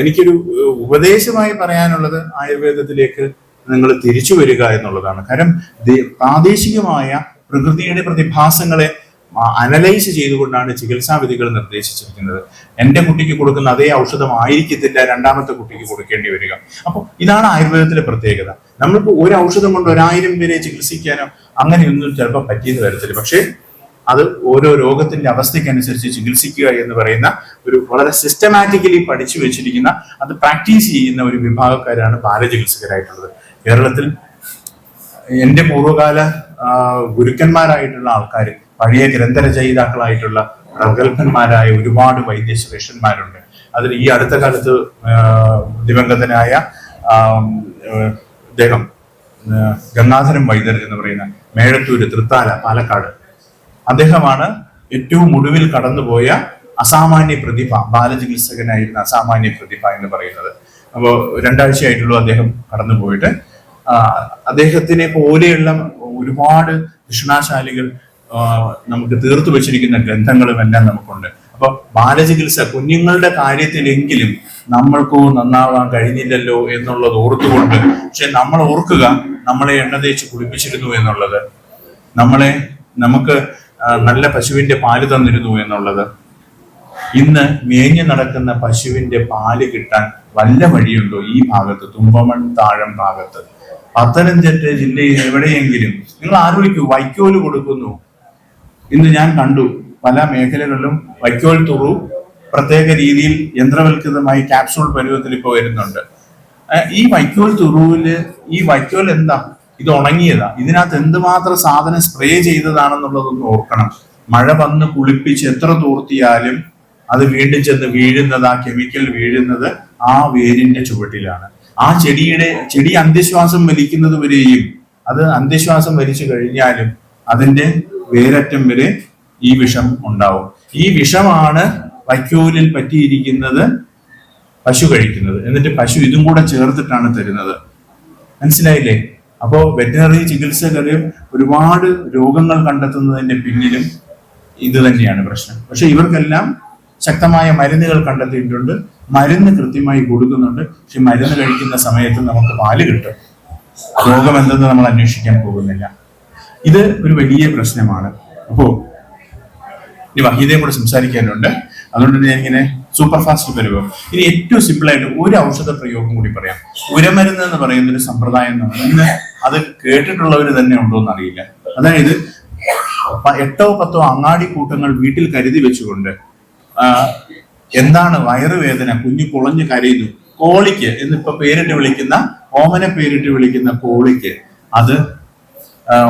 എനിക്കൊരു ഉപദേശമായി പറയാനുള്ളത് ആയുർവേദത്തിലേക്ക് നിങ്ങൾ തിരിച്ചു വരിക എന്നുള്ളതാണ്. കാരണം പ്രാദേശികമായ പ്രകൃതിയുടെ പ്രതിഭാസങ്ങളെ അനലൈസ് ചെയ്തുകൊണ്ടാണ് ചികിത്സാ വിധികൾ നിർദ്ദേശിച്ചിരിക്കുന്നത്. എന്റെ കുട്ടിക്ക് കൊടുക്കുന്ന അതേ ഔഷധം ആയിരിക്കത്തില്ല രണ്ടാമത്തെ കുട്ടിക്ക് കൊടുക്കേണ്ടി വരിക. അപ്പോൾ ഇതാണ് ആയുർവേദത്തിലെ പ്രത്യേകത. നമ്മൾക്ക് ഒരു ഔഷധം കൊണ്ട് ഒരായിരം പേരെ ചികിത്സിക്കാനോ അങ്ങനെയൊന്നും ചിലപ്പോൾ പറ്റിയെന്ന് വരത്തില്ല. പക്ഷേ അത് ഓരോ രോഗത്തിന്റെ അവസ്ഥയ്ക്കനുസരിച്ച് ചികിത്സിക്കുക എന്ന് പറയുന്ന ഒരു വളരെ സിസ്റ്റമാറ്റിക്കലി പഠിച്ചു വെച്ചിരിക്കുന്ന അത് പ്രാക്ടീസ് ചെയ്യുന്ന ഒരു വിഭാഗക്കാരാണ് ബാലചികിത്സകരായിട്ടുള്ളത്. കേരളത്തിൽ എന്റെ പൂർവകാല ഗുരുക്കന്മാരായിട്ടുള്ള ആൾക്കാർ പഴയ ഗ്രന്ഥരചയിതാക്കളായിട്ടുള്ള പ്രഗത്ഭന്മാരായ ഒരുപാട് വൈദ്യശ്രേഷ്ഠന്മാരുണ്ട്. അതിൽ ഈ അടുത്ത കാലത്ത് ദിവംഗതനായ അദ്ദേഹം ഗംഗാധരം വൈദ്യർ എന്ന് പറയുന്ന മേഴത്തൂര് തൃത്താല പാലക്കാട് അദ്ദേഹമാണ് ഏറ്റവും ഒടുവിൽ കടന്നുപോയ അസാമാന്യ പ്രതിഭ ബാലചികിത്സകനായിരുന്ന അസാമാന്യ പ്രതിഭ എന്ന് പറയുന്നത്. അപ്പോൾ രണ്ടാഴ്ചയായിട്ടുള്ളൂ അദ്ദേഹം കടന്നുപോയിട്ട്. അദ്ദേഹത്തിനെ പോലെയുള്ള ഒരുപാട് കൃഷ്ണാശാലികൾ നമുക്ക് തീർത്തു വെച്ചിരിക്കുന്ന ഗ്രന്ഥങ്ങളും എല്ലാം നമുക്കുണ്ട്. അപ്പൊ ബാലചികിത്സ കുഞ്ഞുങ്ങളുടെ കാര്യത്തിലെങ്കിലും നമ്മൾക്കോ നന്നാവാൻ കഴിഞ്ഞില്ലല്ലോ എന്നുള്ളത് ഓർത്തുകൊണ്ട് പക്ഷെ നമ്മൾ ഓർക്കുക നമ്മളെ എണ്ണ തേച്ച് കുളിപ്പിച്ചിരുന്നു എന്നുള്ളത്. നമ്മളെ നമുക്ക് നല്ല പശുവിന്റെ പാൽ തന്നിരുന്നു എന്നുള്ളത്. ഇന്ന് മേഞ്ഞു നടക്കുന്ന പശുവിന്റെ പാൽ കിട്ടാൻ വല്ല വഴിയുണ്ടോ ഈ ഭാഗത്ത് തുമ്പമൺ താഴം ഭാഗത്ത്? പത്തനംതിട്ട ജില്ലയിൽ എവിടെയെങ്കിലും നിങ്ങൾ ആലോചിക്കൂ വൈക്കോൽ കൊടുക്കുന്നു. ഇന്ന് ഞാൻ കണ്ടു പല മേഖലകളിലും വൈക്കോൽ തുറു പ്രത്യേക രീതിയിൽ യന്ത്രവൽകൃതമായി ക്യാപ്സൂൾ പരുവത്തിൽ ഇപ്പോൾ വരുന്നുണ്ട്. ഈ വൈക്കോൽ തുറുവിൽ ഈ വൈക്കോൽ എന്താ? ഇത് ഉണങ്ങിയതാ. ഇതിനകത്ത് എന്തുമാത്രം സാധനം സ്പ്രേ ചെയ്തതാണെന്നുള്ളതൊന്ന് ഓർക്കണം. മഴ വന്ന് കുളിപ്പിച്ച് എത്ര തൂർത്തിയാലും അത് വീണ്ടും ചെന്ന് വീഴുന്നത് ആ കെമിക്കൽ വീഴുന്നത് ആ വേരിന്റെ ചുവട്ടിലാണ്. ആ ചെടിയുടെ ചെടി അന്ത്യശ്വാസം വലിക്കുന്നത് വരെയും അത് അന്ത്യശ്വാസം വലിച്ചു കഴിഞ്ഞാലും അതിന്റെ വേരറ്റം വരെ ഈ വിഷം ഉണ്ടാവും. ഈ വിഷമാണ് വൈക്കോലിൽ പറ്റിയിരിക്കുന്നത് പശു കഴിക്കുന്നത്. എന്നിട്ട് പശു ഇതും കൂടെ ചേർത്തിട്ടാണ് തരുന്നത്. മനസ്സിലായില്ലേ? അപ്പോ വെറ്റിനറി ചികിത്സകരും ഒരുപാട് രോഗങ്ങൾ കണ്ടെത്തുന്നതിന്റെ പിന്നിലും ഇത് തന്നെയാണ് പ്രശ്നം. പക്ഷെ ഇവർക്കെല്ലാം ശക്തമായ മരുന്നുകൾ കണ്ടെത്തിയിട്ടുണ്ട്. മരുന്ന് കൃത്യമായി കൊടുക്കുന്നുണ്ട്. പക്ഷെ മരുന്ന് കഴിക്കുന്ന സമയത്ത് നമുക്ക് പാൽ കിട്ടും. രോഗം എന്തെന്ന് നമ്മൾ അന്വേഷിക്കാൻ പോകുന്നില്ല. ഇത് ഒരു വലിയ പ്രശ്നമാണ്. അപ്പോൾ ഇനി വഹീദയും കൂടെ സംസാരിക്കാനുണ്ട്. അതുകൊണ്ട് തന്നെ ഞാനിങ്ങനെ സൂപ്പർ ഫാസ്റ്റ് വരുമ്പോൾ ഇനി ഏറ്റവും സിമ്പിൾ ആയിട്ട് ഒരു ഔഷധ പ്രയോഗം കൂടി പറയാം. ഉരമരുന്ന് എന്ന് പറയുന്ന ഒരു സമ്പ്രദായം ഇന്ന് അത് കേട്ടിട്ടുള്ളവർ തന്നെ ഉണ്ടോ എന്ന് അറിയില്ല അതായത് എട്ടോ പത്തോ അങ്ങാടി കൂട്ടങ്ങൾ വീട്ടിൽ കരുതി വെച്ചുകൊണ്ട് എന്താണ് വയറുവേദന കുഞ്ഞു കുളഞ്ഞു കരയുന്നു. കോളിക്ക് എന്നിപ്പോ പേരിട്ട് വിളിക്കുന്ന ഓമന പേരിട്ട് വിളിക്കുന്ന കോളിക്ക് അത്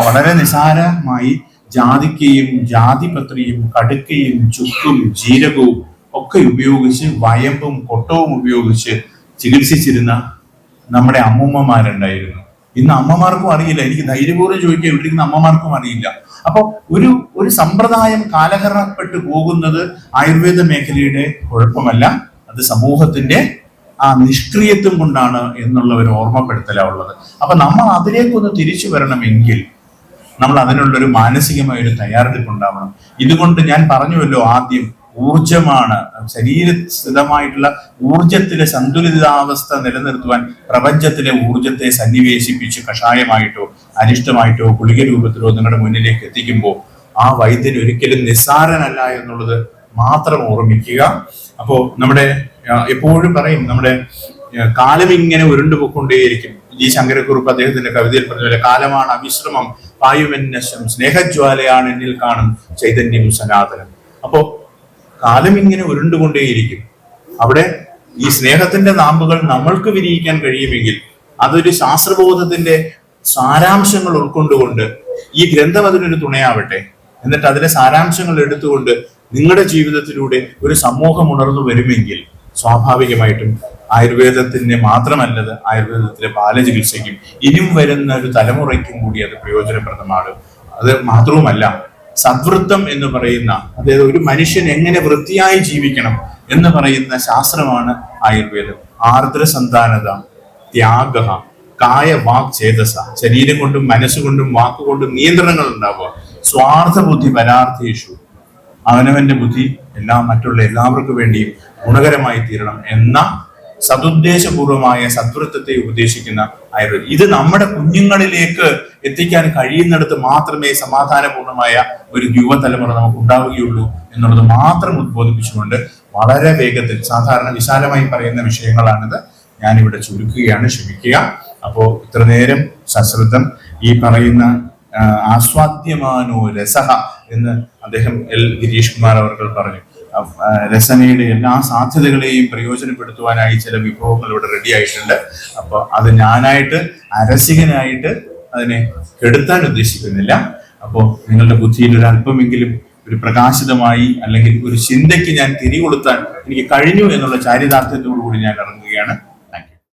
വളരെ നിസാരമായി ജാതിക്കയും ജാതിപത്രിയും കടുക്കയും ചുക്കും ജീരകവും ഒക്കെ ഉപയോഗിച്ച് വയമ്പും കൊട്ടവും ഉപയോഗിച്ച് ചികിത്സിച്ചിരുന്ന നമ്മുടെ അമ്മൂമ്മമാരുണ്ടായിരുന്നു. ഇന്ന് അമ്മമാർക്കും അറിയില്ല. എനിക്ക് ധൈര്യപൂർവം ചോദിക്കാൻ ഇവിടിരിക്കുന്ന അമ്മമാർക്കും അറിയില്ല. അപ്പോൾ ഒരു ഒരു സമ്പ്രദായം കാലഹരണപ്പെട്ടു പോകുന്നത് ആയുർവേദ മേഖലയുടെ കുഴപ്പമല്ല. അത് സമൂഹത്തിന്റെ ആ നിഷ്ക്രിയത്വം കൊണ്ടാണ് എന്നുള്ള ഒരു ഓർമ്മപ്പെടുത്തലാ ഉള്ളത് അപ്പൊ നമ്മൾ അതിലേക്കൊന്ന് തിരിച്ചു വരണമെങ്കിൽ നമ്മൾ അതിനുള്ളൊരു മാനസികമായ ഒരു തയ്യാറെടുപ്പ് ഉണ്ടാവണം. ഇതുകൊണ്ട് ഞാൻ പറഞ്ഞുവല്ലോ ആദ്യം. ഊർജമാണ് ശരീരസ്ഥിതമായിട്ടുള്ള ഊർജത്തിലെ സന്തുലിതാവസ്ഥ നിലനിർത്തുവാൻ പ്രപഞ്ചത്തിലെ ഊർജത്തെ സന്നിവേശിപ്പിച്ച് കഷായമായിട്ടോ അരിഷ്ടമായിട്ടോ ഗുളിക രൂപത്തിലോ നിങ്ങളുടെ മുന്നിലേക്ക് എത്തിക്കുമ്പോൾ ആ വൈദ്യൻ ഒരിക്കലും നിസ്സാരനല്ല എന്നുള്ളത് മാത്രം ഓർമ്മിക്കുക. അപ്പോൾ നമ്മുടെ എപ്പോഴും പറയും നമ്മുടെ കാലം ഇങ്ങനെ ഉരുണ്ടുപോയിക്കൊണ്ടേയിരിക്കും ജി ശങ്കരക്കുറുപ്പ് അദ്ദേഹത്തിന്റെ കവിതയിൽ പറഞ്ഞ പോലെ കാലമാണ് അവിശ്രമം വായുവന്നശം സ്നേഹജ്വാലയാണ് എന്നിൽ കാണും ചൈതന്യം സനാതനം. അപ്പോ കാലം ഇങ്ങനെ ഉരുണ്ടുകൊണ്ടേയിരിക്കും. അവിടെ ഈ സ്നേഹത്തിന്റെ നാമ്പുകൾ നമ്മൾക്ക് വിരിയിക്കാൻ കഴിയുമെങ്കിൽ അതൊരു ശാസ്ത്രബോധത്തിന്റെ സാരാംശങ്ങൾ ഉൾക്കൊണ്ടുകൊണ്ട് ഈ ഗ്രന്ഥം അതിനൊരു തുണയാവട്ടെ. എന്നിട്ട് അതിലെ സാരാംശങ്ങൾ എടുത്തുകൊണ്ട് നിങ്ങളുടെ ജീവിതത്തിലൂടെ ഒരു സമൂഹം ഉണർന്നു വരുമെങ്കിൽ സ്വാഭാവികമായിട്ടും ആയുർവേദത്തിന് മാത്രമല്ലത് ആയുർവേദത്തിലെ ബാലചികിത്സയ്ക്കും ഇനിയും വരുന്ന ഒരു തലമുറയ്ക്കും കൂടി അത് പ്രയോജനപ്രദമാണ് അത് മാത്രവുമല്ല സദ്വൃത്തം എന്ന് പറയുന്ന അതായത് ഒരു മനുഷ്യൻ എങ്ങനെ വൃത്തിയായി ജീവിക്കണം എന്ന് പറയുന്ന ശാസ്ത്രമാണ് ആയുർവേദം. ആർദ്ര സന്താനത ത്യാഗ കായ വാക് ചേതസ ശരീരം കൊണ്ടും മനസ്സുകൊണ്ടും വാക്കുകൊണ്ടും നിയന്ത്രണങ്ങൾ ഉണ്ടാവുക. സ്വാർത്ഥ ബുദ്ധി പരാർത്ഥേഷു അവനവന്റെ ബുദ്ധി എല്ലാം മറ്റുള്ള എല്ലാവർക്കും വേണ്ടിയും ഗുണകരമായി തീരണം എന്ന സതുദ്ദേശപൂർവമായ സദ്വൃത്തത്തെ ഉപദേശിക്കുന്ന ആയുർവേദം ഇത് നമ്മുടെ കുഞ്ഞുങ്ങളിലേക്ക് എത്തിക്കാൻ കഴിയുന്നിടത്ത് മാത്രമേ സമാധാനപൂർണമായ ഒരു യുവതലമുറ നമുക്ക് ഉണ്ടാവുകയുള്ളൂ എന്നുള്ളത് മാത്രം ഉദ്ബോധിപ്പിച്ചുകൊണ്ട് വളരെ വേഗത്തിൽ സാധാരണ വിശാലമായി പറയുന്ന വിഷയങ്ങളാണിത്. ഞാനിവിടെ ചുരുക്കുകയാണ് ക്ഷമിക്കുക. അപ്പോൾ ഇത്ര നേരം സശ്രദ്ധം ഈ പറയുന്ന ആസ്വാദ്യമാനോ രസഹ എന്ന് അദ്ദേഹം എൽ. ഗിരീഷ് കുമാർ അവർ പറഞ്ഞു. രസനയുടെ എല്ലാ സാധ്യതകളെയും പ്രയോജനപ്പെടുത്തുവാനായി ചില വിഭവങ്ങൾ ഇവിടെ റെഡി ആയിട്ടുണ്ട്. അപ്പൊ അത് ഞാനായിട്ട് അരസികനായിട്ട് അതിനെ കെടുത്താൻ ഉദ്ദേശിക്കുന്നില്ല. അപ്പോൾ നിങ്ങളുടെ ബുദ്ധിയിൽ ഒരു അല്പമെങ്കിലും ഒരു പ്രകാശിതമായി അല്ലെങ്കിൽ ഒരു ചിന്തയ്ക്ക് ഞാൻ തിരികൊളുത്താൻ എനിക്ക് കഴിഞ്ഞു എന്നുള്ള ചാരിതാർത്ഥ്യത്തോടു കൂടി ഞാൻ ഇറങ്ങുകയാണ്.